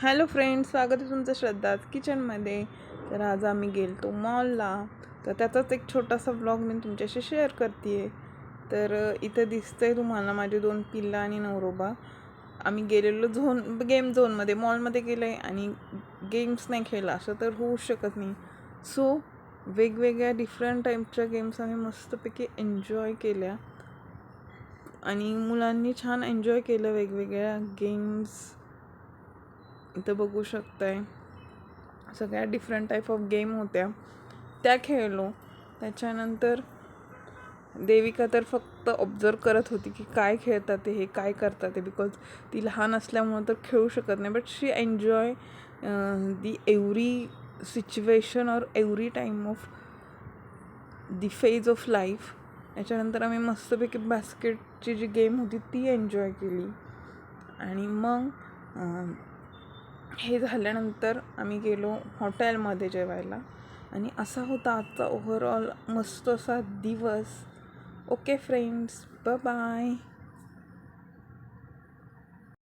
Hello friends स्वागत आहे तुमचं श्रद्धाच किचनमध्ये. तर आज आम्ही गेलतो मॉलला. तर त्याचाच एक छोटासा ब्लॉग मी तुमच्याशी शेअर करते आहे तर इथं इथं दिसतंय तुम्हाला माझे दोन पिल्ला आणि नवरोबा. आम्ही गेलेलो झोन गेम झोनमध्ये मॉलमध्ये गेलं आहे आणि गेम्स नाही खेळला असं तर होऊ शकत नाही. सो वेगवेगळ्या डिफरंट टाईपच्या गेम्स आम्ही मस्तपैकी एन्जॉय केल्या. आणि मुलांनी छान एन्जॉय केलं वेगवेगळ्या गेम्स इथं बघू शकताय. सगळ्या डिफरंट टाईप ऑफ गेम होत्या. त्या खेळलो. त्याच्यानंतर देविका तर फक्त ऑब्झर्व करत होती की काय खेळतात ते हे काय करतात ते बिकॉज ती लहान असल्यामुळं तर खेळू शकत नाही. But she enjoy the every situation और every time of the phase of life याच्यानंतर आम्ही मस्तपैकी बास्केटची जी गेम होती ती एन्जॉय केली. आणि मग हे झाल्यानंतर आम्ही गेलो हॉटेलमध्ये जेवायला. आणि असा होता आजचा ओव्हरऑल मस्त असा दिवस. ओके फ्रेंड्स ब बाय